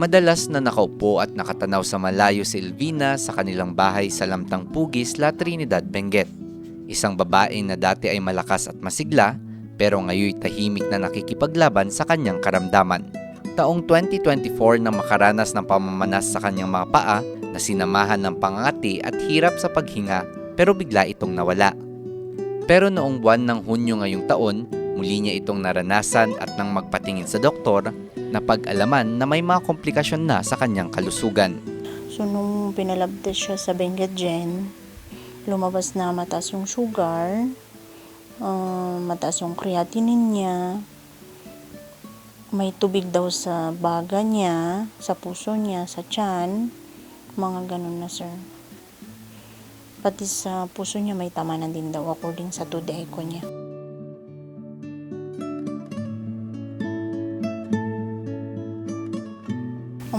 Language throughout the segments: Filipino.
Madalas na nakaupo at nakatanaw sa malayo si Elvina sa kanilang bahay sa Lamtang Pugis, La Trinidad, Benguet. Isang babae na dati ay malakas at masigla pero ngayon tahimik na nakikipaglaban sa kanyang karamdaman. Taong 2024 na makaranas ng pamamanas sa kanyang mga paa na sinamahan ng pangangati at hirap sa paghinga pero bigla itong nawala. Pero noong buwan ng Hunyo ngayong taon, muli niya itong naranasan at nang magpatingin sa doktor, napag-alaman na may mga komplikasyon na sa kanyang kalusugan. So, nung pinalabdas siya sa Benguet Gen, lumabas na mataas yung sugar, ah, mataas yung creatinine niya, may tubig daw sa baga niya, sa puso niya, sa tiyan, mga ganun na sir. Pati sa puso niya may tama na din daw according sa 2D echo niya.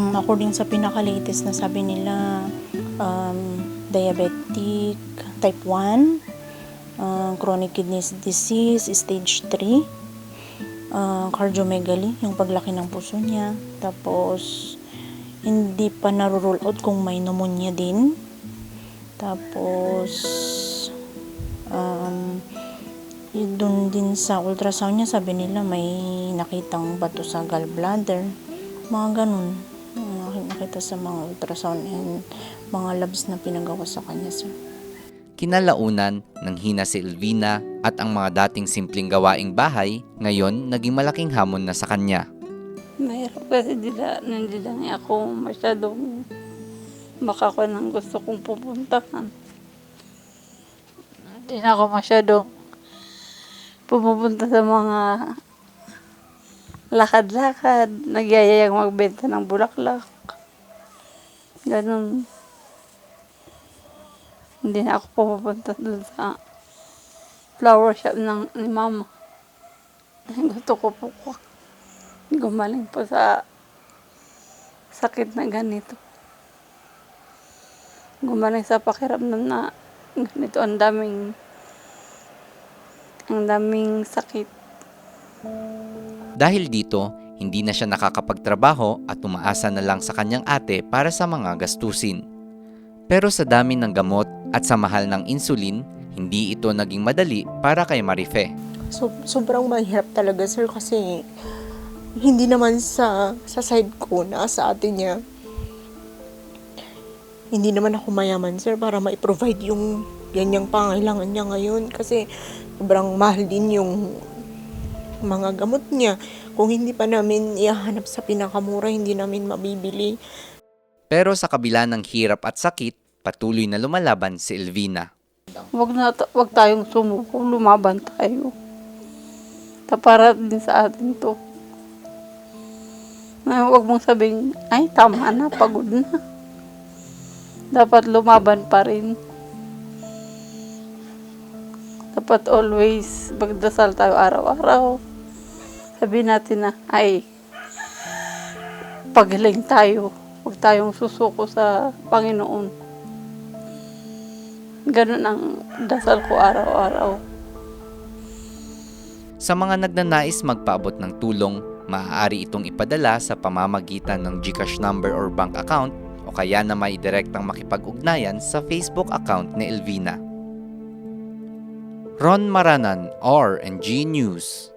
Um, according sa pinaka-latest na sabi nila, um, diabetic type 1, uh, chronic kidney disease stage 3, uh, cardiomegaly, yung paglaki ng puso niya. Tapos, hindi pa naro-roll out kung may pneumonia din. Tapos, um, dun din sa ultrasound niya, sabi nila may nakitang bato sa gallbladder. Mga ganun. Nakita sa mga ultrasound and mga labs na pinagawa sa kanya, sir. Kinalaunan nang hina si Elvina at ang mga dating simpleng gawaing bahay ngayon naging malaking hamon na sa kanya. Mahirap kasi dila, hindi lang ako masyadong makaka ng gusto kong pupuntahan. Hindi na ako masyadong pumupunta sa mga lakad-lakad, nagyayayang magbenta ng bulaklak. Ganun. Hindi na ako pupunta dun sa flower shop ng ni mama. Gusto ko po gumaling po sa sakit na ganito. Gumaling sa pakiramdam na ganito ang daming ang daming sakit. Dahil dito, hindi na siya nakakapagtrabaho at umaasa na lang sa kanyang ate para sa mga gastusin. Pero sa dami ng gamot at sa mahal ng insulin, hindi ito naging madali para kay Marife. So, sobrang mahirap talaga, sir, kasi hindi naman sa, sa side ko na sa atin niya. Hindi naman ako mayaman, sir, para ma-provide yung ganyang pangailangan niya ngayon. Kasi sobrang mahal din yung mga gamot niya. Kung hindi pa namin ihahanap sa pinakamura, hindi namin mabibili. Pero sa kabila ng hirap at sakit, patuloy na lumalaban si Elvina. Wag na wag tayong sumuko, lumaban tayo. Tapara din sa atin to. Na wag mong sabihin, ay tama na, pagod na. Dapat lumaban pa rin. Dapat always magdasal tayo araw-araw. Sabihin natin na, ay, pagaling tayo. Huwag tayong susuko sa Panginoon. Ganun ang dasal ko araw-araw. Sa mga nagnanais magpaabot ng tulong, maaari itong ipadala sa pamamagitan ng GCash number or bank account o kaya na may direktang makipag-ugnayan sa Facebook account ni Elvina. Ron Maranan, R&G News